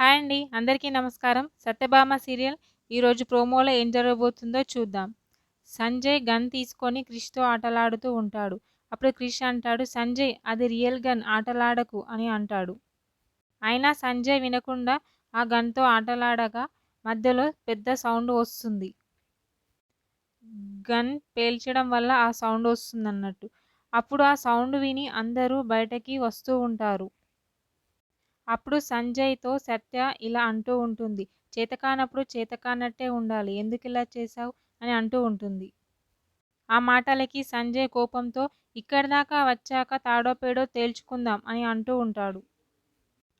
Hi అండి అందరికీ నమస్కారం. సత్యభామ సీరియల్ ఈరోజు ప్రోమోలో ఏం జరగబోతుందో చూద్దాం. సంజయ్ గన్ తీసుకొని క్రిష్తో ఆటలాడుతూ ఉంటాడు. అప్పుడు క్రిష్ అంటాడు సంజయ్ అది రియల్ గన్ ఆటలాడకు అని అంటాడు. అయినా సంజయ్ వినకుండా ఆ గన్తో ఆటలాడగా మధ్యలో పెద్ద సౌండ్ వస్తుంది. గన్ పేల్చడం వల్ల ఆ సౌండ్ వస్తుందన్నట్టు. అప్పుడు ఆ సౌండ్ విని అందరూ బయటకి వస్తూ ఉంటారు. అప్పుడు సంజయ్తో సత్య ఇలా అంటూ ఉంటుంది. చేతకానప్పుడు చేతకానట్టే ఉండాలి. ఎందుకు ఇలా చేశావు? అని అంటూ ఉంటుంది. ఆ మాటలకి సంజయ్ కోపంతో ఇక్కడి దాకా వచ్చాక తాడోపేడో తేల్చుకుందాం అని అంటూ ఉంటాడు.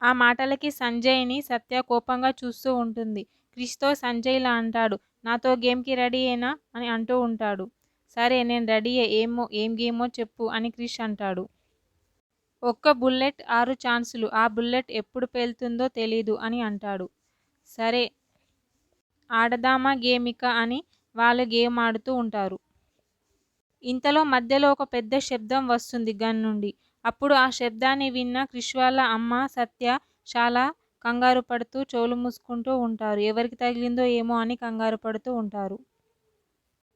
ఆ మాటలకి సంజయ్ని సత్య కోపంగా చూస్తూ ఉంటుంది. క్రిష్తో సంజయ్ ఇలా అంటాడు నాతో గేమ్కి రెడీ అయినా అని అంటూ ఉంటాడు. సరే నేను రెడీ ఏమో ఏం గేమో చెప్పు అని క్రిష్ అంటాడు. ఒక్క బుల్లెట్ ఆరు ఛాన్సులు. ఆ బుల్లెట్ ఎప్పుడు పేలుతుందో తెలీదు అని అంటాడు. సరే ఆడదామా గేమిక అని వాళ్ళు గేమ్ ఆడుతూ ఉంటారు. ఇంతలో మధ్యలో ఒక పెద్ద శబ్దం వస్తుంది గన్ నుండి. అప్పుడు ఆ శబ్దాన్ని విన్న క్రిష్ వాళ్ళ అమ్మ సత్య చాలా కంగారు పడుతూ చెవులు మూసుకుంటూ ఉంటారు. ఎవరికి తగిలిందో ఏమో అని కంగారు పడుతూ ఉంటారు.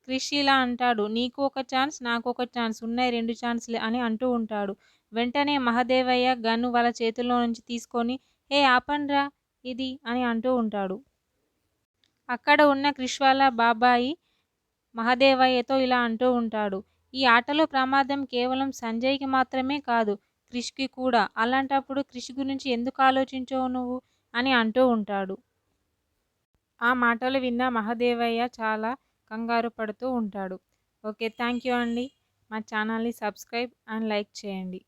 క్రిష్ ఇలా అంటాడు నీకు ఒక ఛాన్స్ నాకు ఒక ఛాన్స్ ఉన్నాయి రెండు ఛాన్స్లే అని అంటూ ఉంటాడు. వెంటనే మహదేవయ్య గన్ను వాళ్ళ చేతుల్లో నుంచి తీసుకొని హే ఆపండ్రా ఇది అని అంటూ ఉంటాడు. అక్కడ ఉన్న క్రిష్ వాళ్ళ బాబాయి మహదేవయ్యతో ఇలా అంటూ ఉంటాడు ఈ ఆటలో ప్రమాదం కేవలం సంజయ్కి మాత్రమే కాదు క్రిష్కి కూడా. అలాంటప్పుడు క్రిష్ గురించి ఎందుకు ఆలోచించవు నువ్వు? అని అంటూ ఉంటాడు. ఆ మాటలు విన్న మహదేవయ్య చాలా కంగారు పడుతూ ఉంటాడు. ఓకే థ్యాంక్ యూ అండి. మా ఛానల్ని సబ్స్క్రైబ్ అండ్ లైక్ చేయండి.